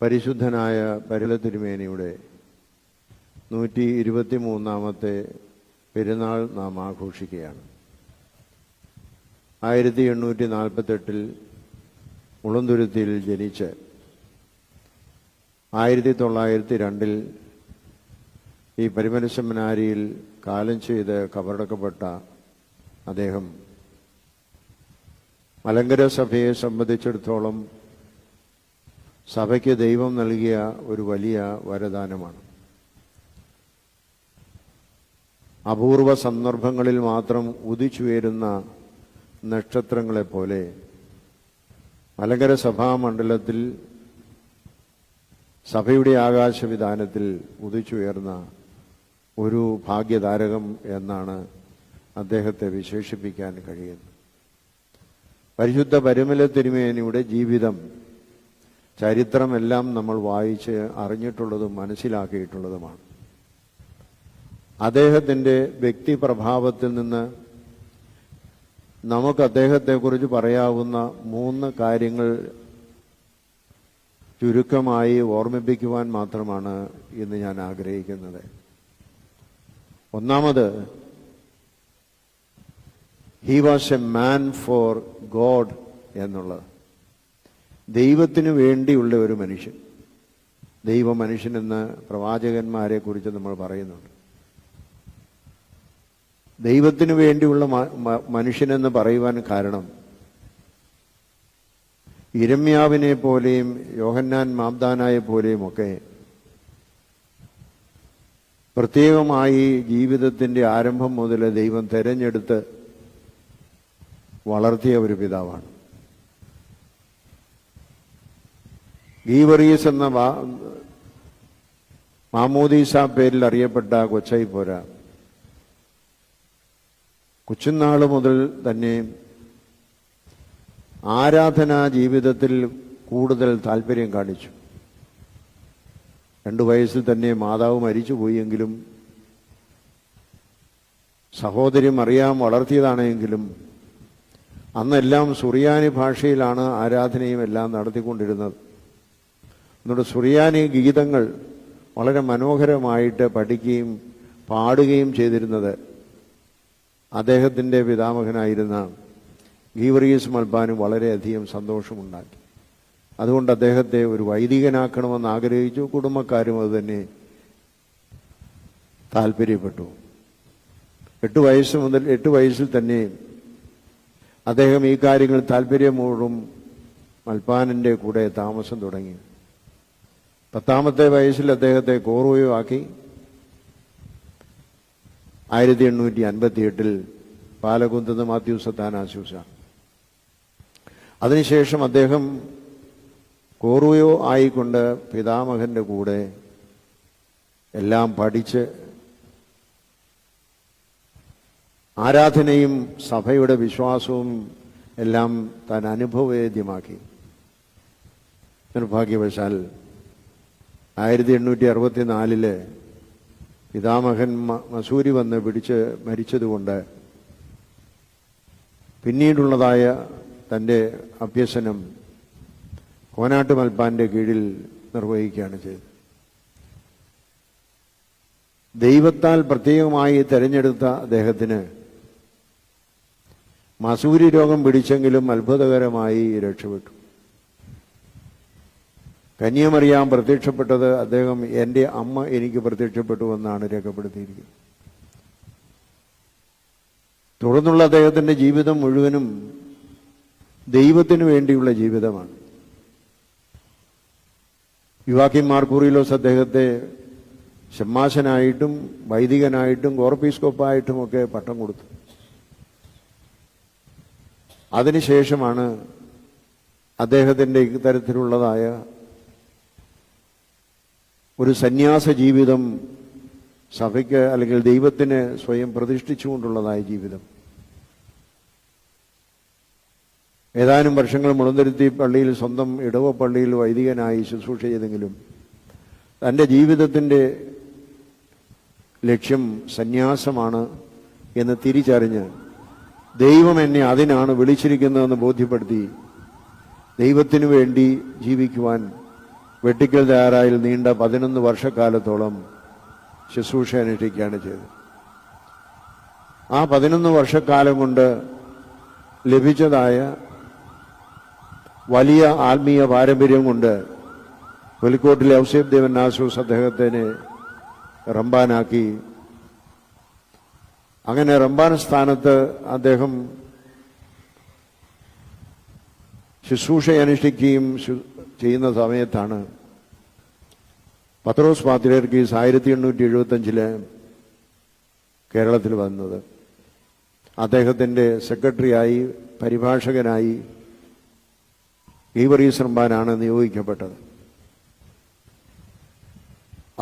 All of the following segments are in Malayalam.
പരിശുദ്ധനായ പരല തിരുമേനിയുടെ നൂറ്റി ഇരുപത്തി മൂന്നാമത്തെ പെരുന്നാൾ നാം ആഘോഷിക്കുകയാണ്. ആയിരത്തി എണ്ണൂറ്റി നാൽപ്പത്തെട്ടിൽ മുളന്തുരുത്തിയിൽ ജനിച്ച് ആയിരത്തി തൊള്ളായിരത്തി രണ്ടിൽ ഈ പരിമനസമനാരിയിൽ കാലം ചെയ്ത് കബറടക്കപ്പെട്ട അദ്ദേഹം മലങ്കര സഭയെ സംബന്ധിച്ചിടത്തോളം സഭയ്ക്ക് ദൈവം നൽകിയ ഒരു വലിയ വരദാനമാണ്. അപൂർവ സന്ദർഭങ്ങളിൽ മാത്രം ഉദിച്ചുയരുന്ന നക്ഷത്രങ്ങളെപ്പോലെ മലങ്കര സഭാമണ്ഡലത്തിൽ സഭയുടെ ആകാശവിധാനത്തിൽ ഉദിച്ചുയർന്ന ഒരു ഭാഗ്യതാരകം എന്നാണ് അദ്ദേഹത്തെ വിശേഷിപ്പിക്കാൻ കഴിയുന്നത്. പരിശുദ്ധ പരിമല തിരുമേനിയുടെ ജീവിതം ചരിത്രമെല്ലാം നമ്മൾ വായിച്ച് അറിഞ്ഞിട്ടുള്ളതും മനസ്സിലാക്കിയിട്ടുള്ളതുമാണ്. അദ്ദേഹത്തിന്റെ വ്യക്തിപ്രഭാവത്തിൽ നിന്ന് നമുക്ക് അദ്ദേഹത്തെക്കുറിച്ച് പറയാവുന്ന മൂന്ന് കാര്യങ്ങൾ ചുരുക്കമായി ഓർമ്മിപ്പിക്കുവാൻ മാത്രമാണ് ഇന്ന് ഞാൻ ആഗ്രഹിക്കുന്നത്. ഒന്നാമത് he was a man for God എന്നുള്ളത്. ദൈവത്തിനു വേണ്ടിയുള്ള ഒരു മനുഷ്യൻ. ദൈവ മനുഷ്യനെന്ന് പ്രവാചകന്മാരെ കുറിച്ച് നമ്മൾ പറയുന്നുണ്ട്. ദൈവത്തിന് വേണ്ടിയുള്ള മനുഷ്യനെന്ന് പറയുവാൻ കാരണം ഇരമ്യാവിനെ പോലെയും യോഹന്നാൻ മാബ്ദാനായെ പോലെയും ഒക്കെ പ്രത്യേകമായി ജീവിതത്തിന്റെ ആരംഭം മുതൽ ദൈവം തെരഞ്ഞെടുത്ത് വളർത്തിയ ഒരു പിതാവാണ്. ഗീവറീസ് എന്ന മാമോദീസ പേരിൽ അറിയപ്പെട്ട കൊച്ചൈ പോരാ. കൊച്ചുനാൾ മുതൽ തന്നെ ആരാധനാ ജീവിതത്തിൽ കൂടുതൽ താല്പര്യം കാണിച്ചു. രണ്ടു വയസ്സിൽ തന്നെ മാതാവ് മരിച്ചുപോയെങ്കിലും സഹോദരി അറിയാൻ വളർത്തിയതാണെങ്കിലും അന്നെല്ലാം സുറിയാനി ഭാഷയിലാണ് ആരാധനയും എല്ലാം നടത്തിക്കൊണ്ടിരുന്നത്. എന്നിട്ട് സുറിയാനി ഗീതങ്ങൾ വളരെ മനോഹരമായിട്ട് പഠിക്കുകയും പാടുകയും ചെയ്തിരുന്നത് അദ്ദേഹത്തിന്റെ പിതാമഹനായിരുന്ന ഗീവറീസ് മൽബാനും വളരെയധികം സന്തോഷമുണ്ടാക്കി. അതുകൊണ്ട് അദ്ദേഹത്തെ ഒരു വൈദികനാക്കണമെന്ന് ആഗ്രഹിച്ചു. കുടുംബക്കാരും അത് തന്നെ താല്പര്യപ്പെട്ടു. എട്ട് വയസ്സ് മുതൽ എട്ട് വയസ്സിൽ തന്നെ അദ്ദേഹം ഈ കാര്യങ്ങൾ താല്പര്യമോടും മൽപ്പാനിന്റെ കൂടെ താമസം തുടങ്ങി. പത്താമത്തെ വയസ്സിൽ അദ്ദേഹത്തെ കോറുവയോ ആക്കി ആയിരത്തി എണ്ണൂറ്റി അൻപത്തി എട്ടിൽ മാത്യു സത്താനാശൂസ അതിനുശേഷം അദ്ദേഹം കോറുവയോ ആയിക്കൊണ്ട് പിതാമഹന്റെ കൂടെ എല്ലാം പഠിച്ച് ആരാധനയും സഭയുടെ വിശ്വാസവും എല്ലാം താൻ അനുഭവവേദ്യമാക്കി. നിർഭാഗ്യവശാൽ ആയിരത്തി എണ്ണൂറ്റി അറുപത്തി നാലിൽ പിതാമഹൻ മസൂരി വന്ന് പിടിച്ച് മരിച്ചതുകൊണ്ട് പിന്നീടുള്ളതായ തന്റെ അഭ്യസനം കോനാട്ട് മൽപ്പാന്റെ കീഴിൽ നിർവഹിക്കുകയാണ് ചെയ്തത്. ദൈവത്താൽ പ്രത്യേകമായി തെരഞ്ഞെടുത്ത അദ്ദേഹത്തിന് മസൂരി രോഗം പിടിച്ചെങ്കിലും അത്ഭുതകരമായി രക്ഷപ്പെട്ടു. കന്യമറിയാൻ പ്രത്യക്ഷപ്പെട്ടത് അദ്ദേഹം എന്റെ അമ്മ എനിക്ക് പ്രത്യക്ഷപ്പെട്ടു എന്നാണ് രേഖപ്പെടുത്തിയിരിക്കുന്നത്. തുടർന്നുള്ള അദ്ദേഹത്തിന്റെ ജീവിതം മുഴുവനും ദൈവത്തിനു വേണ്ടിയുള്ള ജീവിതമാണ്. യുവാക്കിം മാർക്കൂറിലോസ് അദ്ദേഹത്തെ ഷമ്മാശനായിട്ടും വൈദികനായിട്ടും കോർപ്പീസ്കോപ്പായിട്ടും ഒക്കെ പട്ടം കൊടുത്തു. അതിനുശേഷമാണ് അദ്ദേഹത്തിന്റെ ഇത്തരത്തിലുള്ളതായ ഒരു സന്യാസ ജീവിതം സഭയ്ക്ക് അല്ലെങ്കിൽ ദൈവത്തിന് സ്വയം പ്രതിഷ്ഠിച്ചുകൊണ്ടുള്ളതായ ജീവിതം. ഏതാനും വർഷങ്ങൾ മുളന്തിരുത്തി പള്ളിയിൽ സ്വന്തം ഇടവ പള്ളിയിൽ വൈദികനായി ശുശ്രൂഷ ചെയ്തെങ്കിലും തന്റെ ജീവിതത്തിന്റെ ലക്ഷ്യം സന്യാസമാണ് എന്ന് തിരിച്ചറിഞ്ഞ് ദൈവം എന്നെ അതിനാണ് വിളിച്ചിരിക്കുന്നതെന്ന് ബോധ്യപ്പെടുത്തി ദൈവത്തിനു വേണ്ടി ജീവിക്കുവാൻ വെട്ടിക്കൽ ധാരായിൽ നീണ്ട പതിനൊന്ന് വർഷക്കാലത്തോളം ശുശ്രൂഷ അനുഷ്ഠിക്കുകയാണ് ചെയ്തത്. ആ പതിനൊന്ന് വർഷക്കാലം കൊണ്ട് ലഭിച്ചതായ വലിയ ആത്മീയ പാരമ്പര്യം കൊണ്ട് പുലിക്കോട്ടിലെ ഔസേബ് ദേവൻ നാസൂസ് അദ്ദേഹത്തിനെ റംബാനാക്കി അങ്ങനെ റംബാൻ സ്ഥാനത്ത് അദ്ദേഹം ശുശ്രൂഷ അനുഷ്ഠിക്കുകയും ചെയ്യുന്ന സമയത്താണ് പത്രോസ് പാത്രിയർക്കീസ് ആയിരത്തി എണ്ണൂറ്റി എഴുപത്തി അഞ്ചിൽ കേരളത്തിൽ വന്നത്. അദ്ദേഹത്തിന്റെ സെക്രട്ടറിയായി പരിഭാഷകനായി ഗീവറീസർമാനാണ് നിയോഗിക്കപ്പെട്ടത്.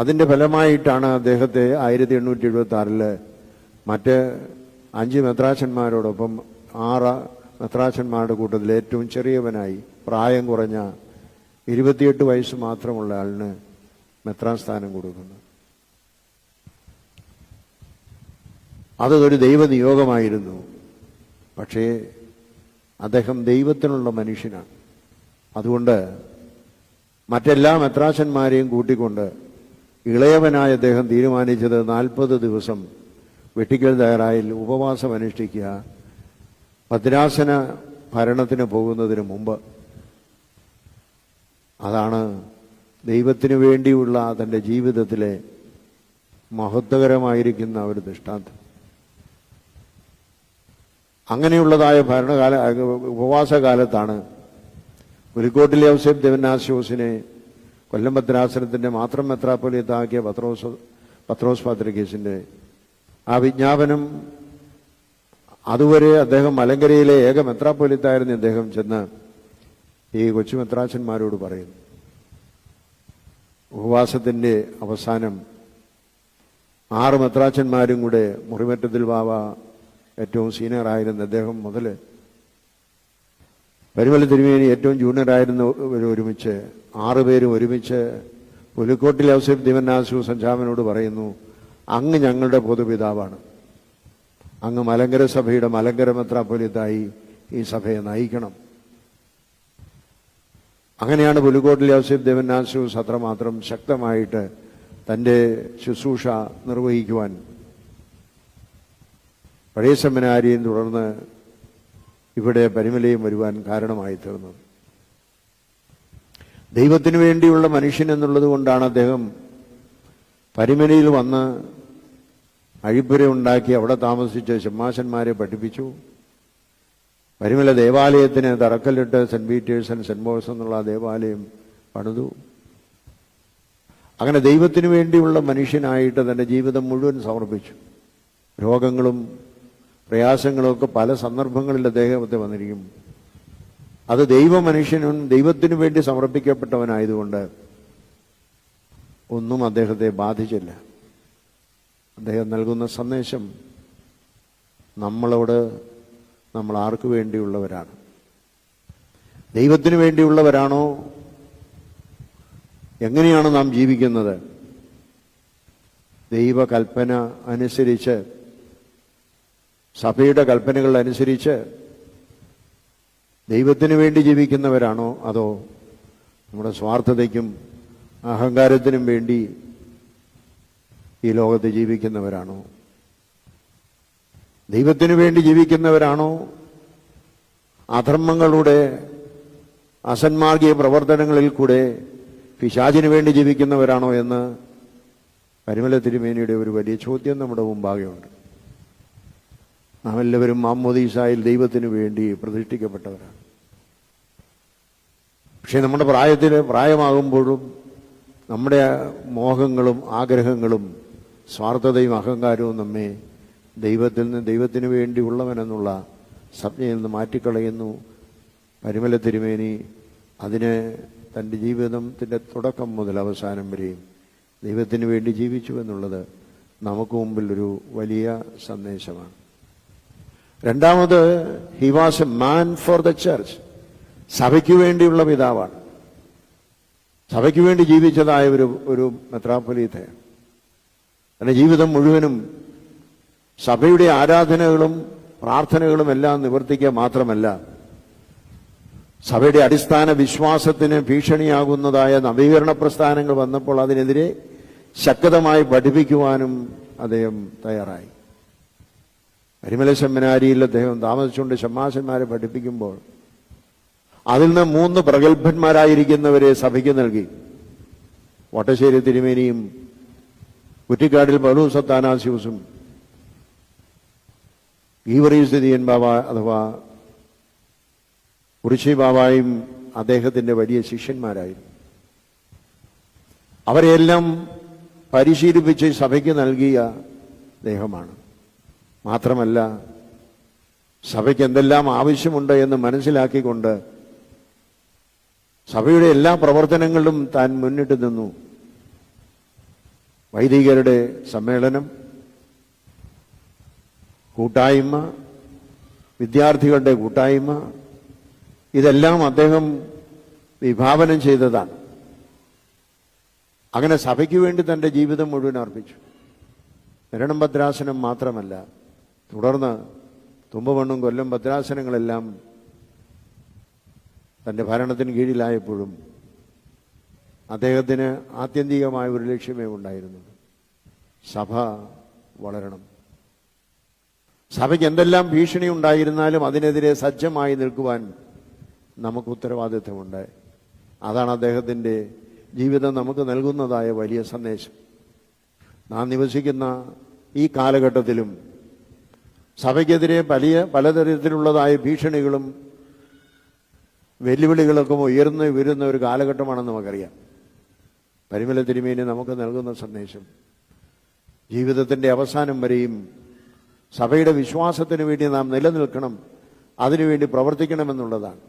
അതിന്റെ ഫലമായിട്ടാണ് അദ്ദേഹത്തെ ആയിരത്തി എണ്ണൂറ്റി എഴുപത്തി ആറിൽ മറ്റ് അഞ്ച് മെത്രാശന്മാരോടൊപ്പം ആറ് മെത്രാശന്മാരുടെ കൂട്ടത്തിൽ ഏറ്റവും ചെറിയവനായി പ്രായം കുറഞ്ഞ ഇരുപത്തിയെട്ട് വയസ്സ് മാത്രമുള്ള ആളിന് മെത്രാൻ സ്ഥാനം കൊടുക്കുന്നു. അതൊരു ദൈവനിയോഗമായിരുന്നു. പക്ഷേ അദ്ദേഹം ദൈവത്തിനുള്ള മനുഷ്യനാണ്. അതുകൊണ്ട് മറ്റെല്ലാ മെത്രാശന്മാരെയും കൂട്ടിക്കൊണ്ട് ഇളയവനായ അദ്ദേഹം തീരുമാനിച്ചത് നാൽപ്പത് ദിവസം വെട്ടിക്കൽ തയ്യാറായിൽ ഉപവാസം അനുഷ്ഠിക്കുക ഭദ്രാസന ഭരണത്തിന് പോകുന്നതിന് മുമ്പ് അതാണ് ദൈവത്തിന് വേണ്ടിയുള്ള തന്റെ ജീവിതത്തിലെ മഹത്വകരമായിരിക്കുന്ന ഒരു ദൃഷ്ടാന്തം. അങ്ങനെയുള്ളതായ ഭരണകാല ഉപവാസകാലത്താണ് പുലിക്കോട്ടിലെ ഔസേബ് ദേവനാശോസിനെ കൊല്ലം ഭദ്രാസനത്തിന്റെ മാത്രം മെത്രാപ്പൊലിയത്താക്കിയ പത്രോസ് പത്രോസ് പാത്രികേസിന്റെ ആ വിജ്ഞാപനം അതുവരെ അദ്ദേഹം മലങ്കരയിലെ ഏക മെത്രാപ്പൊലിത്തായിരുന്നു അദ്ദേഹം ചെന്ന് ഈ കൊച്ചു മെത്രാച്ചന്മാരോട് പറയുന്നു. ഉപവാസത്തിന്റെ അവസാനം ആറ് മെത്രാച്ചന്മാരും കൂടെ മുറിമറ്റത്തിൽ വാവ ഏറ്റവും സീനിയറായിരുന്ന അദ്ദേഹം മുതൽ പരിമല തിരുമേനി ഏറ്റവും ജൂനിയറായിരുന്നവർ ഒരുമിച്ച് ആറുപേരും ഒരുമിച്ച് പുലിക്കോട്ടിൽ ഔസഫ് ദിവന്നാസു സഞ്ചാമനോട് പറയുന്നു അങ്ങ് ഞങ്ങളുടെ പൊതുപിതാവാണ്. അങ്ങ് മലങ്കര സഭയുടെ മലങ്കര മെത്രാപ്പൊലിത്തായി ഈ സഭയെ നയിക്കണം. അങ്ങനെയാണ് പുലിക്കോട്ടിൽ ഔസഫ് ദേവന്നാസു അത്രമാത്രം ശക്തമായിട്ട് തന്റെ ശുശ്രൂഷ നിർവഹിക്കുവാൻ പഴയ സെമിനാരിയും തുടർന്ന് ഇവിടെ പരിമലയും വരുവാൻ കാരണമായി തീർന്നത് ദൈവത്തിനു വേണ്ടിയുള്ള മനുഷ്യൻ എന്നുള്ളത് കൊണ്ടാണ് അദ്ദേഹം പരിമലയിൽ വന്ന് അഴിപ്പുര ഉണ്ടാക്കി അവിടെ താമസിച്ച് ചെമ്മാശന്മാരെ പഠിപ്പിച്ചു. പരിമല ദേവാലയത്തിന് തറക്കല്ലിട്ട് സെന്റ് പീറ്റേഴ്സ് ആൻഡ് സെന്റ് മോഴ്സ് എന്നുള്ള ദേവാലയം പണിതു. അങ്ങനെ ദൈവത്തിനു വേണ്ടിയുള്ള മനുഷ്യനായിട്ട് തന്റെ ജീവിതം മുഴുവൻ സമർപ്പിച്ചു. രോഗങ്ങളും പ്രയാസങ്ങളും ഒക്കെ പല സന്ദർഭങ്ങളിൽ അദ്ദേഹത്തെ വന്നിരിക്കും. അത് ദൈവ മനുഷ്യനും ദൈവത്തിനു വേണ്ടി സമർപ്പിക്കപ്പെട്ടവനായതുകൊണ്ട് ഒന്നും അദ്ദേഹത്തെ ബാധിച്ചില്ല. അദ്ദേഹം നൽകുന്ന സന്ദേശം നമ്മളോട് നമ്മൾ ആർക്കു വേണ്ടിയുള്ളവരാണ്. ദൈവത്തിന് വേണ്ടിയുള്ളവരാണോ? എങ്ങനെയാണ് നാം ജീവിക്കുന്നത്? ദൈവകൽപ്പന അനുസരിച്ച് സഭയുടെ കൽപ്പനകൾ അനുസരിച്ച് ദൈവത്തിന് വേണ്ടി ജീവിക്കുന്നവരാണോ? അതോ നമ്മുടെ സ്വാർത്ഥതയ്ക്കും അഹങ്കാരത്തിനും വേണ്ടി ഈ ലോകത്ത് ജീവിക്കുന്നവരാണോ? ദൈവത്തിന് വേണ്ടി ജീവിക്കുന്നവരാണോ? അധർമ്മങ്ങളുടെ അസന്മാർഗീയ പ്രവർത്തനങ്ങളിൽ കൂടെ പിശാചിനു വേണ്ടി ജീവിക്കുന്നവരാണോ എന്ന് പരിമല തിരുമേനിയുടെ ഒരു വലിയ ചോദ്യം നമ്മുടെ മുമ്പാകെയുണ്ട്. നാം എല്ലാവരും മാമോദീസായിൽ ദൈവത്തിനു വേണ്ടി പ്രതിഷ്ഠിക്കപ്പെട്ടവരാണ്. പക്ഷേ നമ്മുടെ പ്രായത്തിൽ പ്രായമാകുമ്പോഴും നമ്മുടെ മോഹങ്ങളും ആഗ്രഹങ്ങളും സ്വാർത്ഥതയും അഹങ്കാരവും നമ്മെ ദൈവത്തിൽ നിന്ന് ദൈവത്തിന് വേണ്ടിയുള്ളവനെന്നുള്ള സ്വപ്നയിൽ നിന്ന് മാറ്റിക്കളയുന്നു. പരിമല തിരുമേനി അതിന് തന്റെ ജീവിതത്തിന്റെ തുടക്കം മുതൽ അവസാനം വരെയും ദൈവത്തിന് വേണ്ടി ജീവിച്ചു എന്നുള്ളത് നമുക്ക് മുമ്പിൽ ഒരു വലിയ സന്ദേശമാണ്. രണ്ടാമത് he was a man for the church സഭയ്ക്ക് വേണ്ടിയുള്ള പിതാവാണ്. സഭയ്ക്ക് വേണ്ടി ജീവിച്ചതായ ഒരു ഒരു മെത്രാപ്പൊലീത്തയാണ്. തന്റെ ജീവിതം മുഴുവനും സഭയുടെ ആരാധനകളും പ്രാർത്ഥനകളും എല്ലാം നിവർത്തിക്കുക മാത്രമല്ല സഭയുടെ അടിസ്ഥാന വിശ്വാസത്തിന് ഭീഷണിയാകുന്നതായ നവീകരണ പ്രസ്ഥാനങ്ങൾ വന്നപ്പോൾ അതിനെതിരെ ശക്തമായി പഠിപ്പിക്കുവാനും അദ്ദേഹം തയ്യാറായി. പരിമല സെമിനാരിയിൽ അദ്ദേഹം താമസിച്ചുകൊണ്ട് ശമ്മാശന്മാരെ പഠിപ്പിക്കുമ്പോൾ അതിൽ നിന്ന് മൂന്ന് പ്രഗത്ഭന്മാരായിരിക്കുന്നവരെ സഭയ്ക്ക് നൽകി. വട്ടശ്ശേരി തിരുമേനിയും കുറ്റിക്കാടിൽ ബലു സത്താനാസ്യൂസും ഈവറീസ്ഥിതിയൻ ബാബ അഥവാ കുറിശി ബാബായും അദ്ദേഹത്തിന്റെ വലിയ ശിഷ്യന്മാരായിരുന്നു. അവരെയെല്ലാം പരിശീലിപ്പിച്ച് സഭയ്ക്ക് നൽകിയ അദ്ദേഹമാണ് മാത്രമല്ല സഭയ്ക്ക് എന്തെല്ലാം ആവശ്യമുണ്ട് എന്ന് മനസ്സിലാക്കിക്കൊണ്ട് സഭയുടെ എല്ലാ പ്രവർത്തനങ്ങളിലും താൻ മുന്നിട്ട് നിന്നു. വൈദികരുടെ സമ്മേളനം കൂട്ടായ്മ വിദ്യാർത്ഥികളുടെ കൂട്ടായ്മ ഇതെല്ലാം അദ്ദേഹം വിഭാവനം ചെയ്തതാണ്. അങ്ങനെ സഭയ്ക്ക് വേണ്ടി തന്റെ ജീവിതം മുഴുവൻ അർപ്പിച്ചു. മരണം ഭദ്രാസനം മാത്രമല്ല തുടർന്ന് തുമ്പമണ്ണും കൊല്ലം ഭദ്രാസനങ്ങളെല്ലാം തന്റെ ഭരണത്തിന് കീഴിലായപ്പോഴും അദ്ദേഹത്തിന് ആത്യന്തികമായ ഒരു ലക്ഷ്യമേ ഉണ്ടായിരുന്നു സഭ വളരണം. സഭയ്ക്ക് എന്തെല്ലാം ഭീഷണി ഉണ്ടായിരുന്നാലും അതിനെതിരെ സജ്ജമായി നിൽക്കുവാൻ നമുക്ക് ഉത്തരവാദിത്വമുണ്ട് അതാണ് അദ്ദേഹത്തിന്റെ ജീവിതം നമുക്ക് നൽകുന്നതായ വലിയ സന്ദേശം. നാം നിവസിക്കുന്ന ഈ കാലഘട്ടത്തിലും സഭയ്ക്കെതിരെ വലിയ പലതരത്തിലുള്ളതായ ഭീഷണികളും വെല്ലുവിളികളൊക്കെ ഉയർന്ന് വരുന്ന ഒരു കാലഘട്ടമാണെന്ന് നമുക്കറിയാം. പരിമല തിരുമേനി നമുക്ക് നൽകുന്ന സന്ദേശം ജീവിതത്തിന്റെ അവസാനം വരെയും സഭയുടെ വിശ്വാസത്തിന് വേണ്ടി നാം നിലനിൽക്കണം അതിനുവേണ്ടി പ്രവർത്തിക്കണമെന്നുള്ളതാണ്.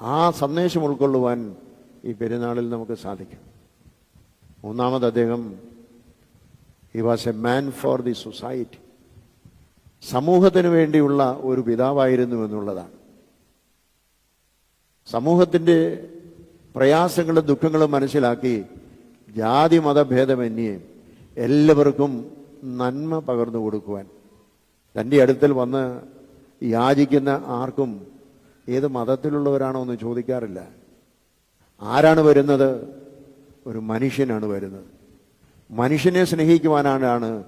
ആ സന്ദേശം ഉൾക്കൊള്ളുവാൻ ഈ പെരുന്നാളിൽ നമുക്ക് സാധിക്കും. മൂന്നാമത് അദ്ദേഹം he was a man for the society സമൂഹത്തിന് വേണ്ടിയുള്ള ഒരു പിതാവായിരുന്നു എന്നുള്ളതാണ്. സമൂഹത്തിന്റെ പ്രയാസങ്ങളും ദുഃഖങ്ങളും മനസ്സിലാക്കി ജാതി മതഭേദമന്യേ എല്ലാവർക്കും നന്മ പകർന്നു കൊടുക്കുവാൻ. തന്റെ അടുത്തിൽ വന്ന് യാചിക്കുന്ന ആർക്കും ഏത് മതത്തിലുള്ളവരാണോ എന്ന് ചോദിക്കാറില്ല. ആരാണ് വരുന്നത്? ഒരു മനുഷ്യനാണ് വരുന്നത്. മനുഷ്യനെ സ്നേഹിക്കുവാനാണ്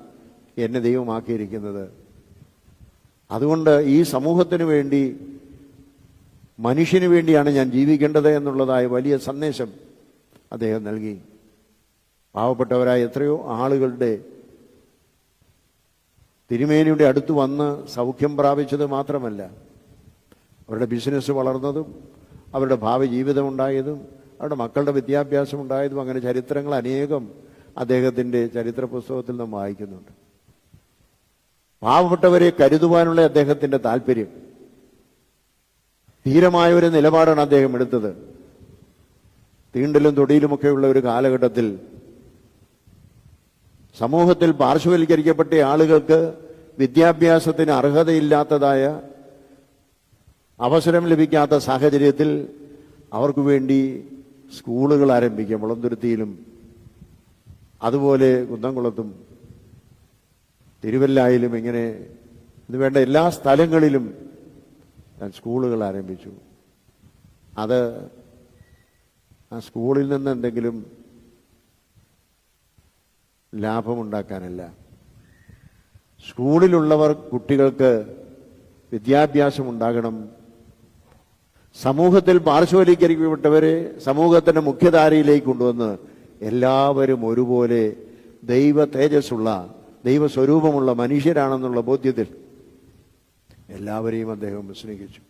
എന്നെ ദൈവമാക്കിയിരിക്കുന്നത്. അതുകൊണ്ട് ഈ സമൂഹത്തിന് വേണ്ടി മനുഷ്യന് വേണ്ടിയാണ് ഞാൻ ജീവിക്കേണ്ടത് എന്നുള്ളതായ വലിയ സന്ദേശം അദ്ദേഹം നൽകി. പാവപ്പെട്ടവരായ എത്രയോ ആളുകളുടെ തിരുമേനിയുടെ അടുത്ത് വന്ന് സൗഖ്യം പ്രാപിച്ചത് മാത്രമല്ല. അവരുടെ ബിസിനസ് വളർന്നതും അവരുടെ ഭാവി ജീവിതം ഉണ്ടായതും അവരുടെ മക്കളുടെ വിദ്യാഭ്യാസം ഉണ്ടായതും അങ്ങനെ ചരിത്രങ്ങൾ അനേകം അദ്ദേഹത്തിന്റെ ചരിത്ര പുസ്തകത്തിൽ നാം വായിക്കുന്നുണ്ട്. പാവപ്പെട്ടവരെ കരുതുവാനുള്ള അദ്ദേഹത്തിന്റെ താല്പര്യം. ധീരമായ ഒരു നിലപാടാണ് അദ്ദേഹം എടുത്തത്. തീണ്ടലും തൊടിയിലുമൊക്കെയുള്ള ഒരു കാലഘട്ടത്തിൽ സമൂഹത്തിൽ പാർശ്വവൽക്കരിക്കപ്പെട്ട ആളുകൾക്ക് വിദ്യാഭ്യാസത്തിന് അർഹതയില്ലാത്തതായ അവസരം ലഭിക്കാത്ത സാഹചര്യത്തിൽ അവർക്ക് വേണ്ടി സ്കൂളുകൾ ആരംഭിക്കാം മുളന്തുരുത്തിയിലും അതുപോലെ കുന്നംകുളത്തും തിരുവല്ലായിലും ഇങ്ങനെ ഇത് വേണ്ട എല്ലാ സ്ഥലങ്ങളിലും ഞാൻ സ്കൂളുകൾ ആരംഭിച്ചു. അത് ആ സ്കൂളിൽ നിന്ന് എന്തെങ്കിലും ലാഭമുണ്ടാക്കാനല്ല. സ്കൂളിലുള്ളവർ കുട്ടികൾക്ക് വിദ്യാഭ്യാസം ഉണ്ടാകണം സമൂഹത്തിൽ പാർശ്വവൽക്കരിക്കപ്പെട്ടവരെ സമൂഹത്തിന്റെ മുഖ്യധാരയിലേക്ക് കൊണ്ടുവന്ന് എല്ലാവരും ഒരുപോലെ ദൈവ തേജസ്സുള്ള ദൈവസ്വരൂപമുള്ള മനുഷ്യരാണെന്നുള്ള ബോധ്യത്തിൽ എല്ലാവരെയും അദ്ദേഹം സ്നേഹിച്ചു.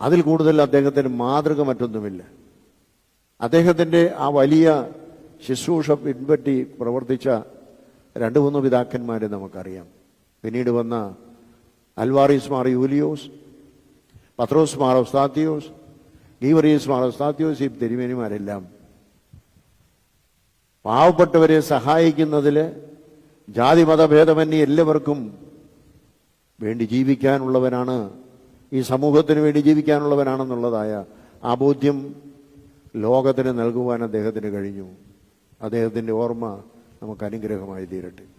അതിൽ കൂടുതൽ അദ്ദേഹത്തിന് മാതൃക മറ്റൊന്നുമില്ല. അദ്ദേഹത്തിന്റെ ആ വലിയ ശുശ്രൂഷ പിൻപറ്റി പ്രവർത്തിച്ച രണ്ട് മൂന്ന് പിതാക്കന്മാരെ നമുക്കറിയാം. പിന്നീട് വന്ന അൽവാറിസ് മാർ യൂലിയോസ് പത്രോസ് മാർ ഒസ്താത്തിയോസ് ഗീവറീസ് മാർ ഒസ്താത്തിയോസ് ഈ തിരുമേനിമാരെല്ലാം പാവപ്പെട്ടവരെ സഹായിക്കുന്നതിൽ ജാതി മതഭേദമന്യേ എല്ലാവർക്കും വേണ്ടി ജീവിക്കാനുള്ളവനാണ് ഈ സമൂഹത്തിന് വേണ്ടി ജീവിക്കാനുള്ളവനാണെന്നുള്ളതായ ആ ബോധ്യം ലോകത്തിന് നൽകുവാൻ അദ്ദേഹത്തിന് കഴിഞ്ഞു. അദ്ദേഹത്തിന്റെ ഓർമ്മ നമുക്ക് അനുഗ്രഹമായി തീരട്ടെ.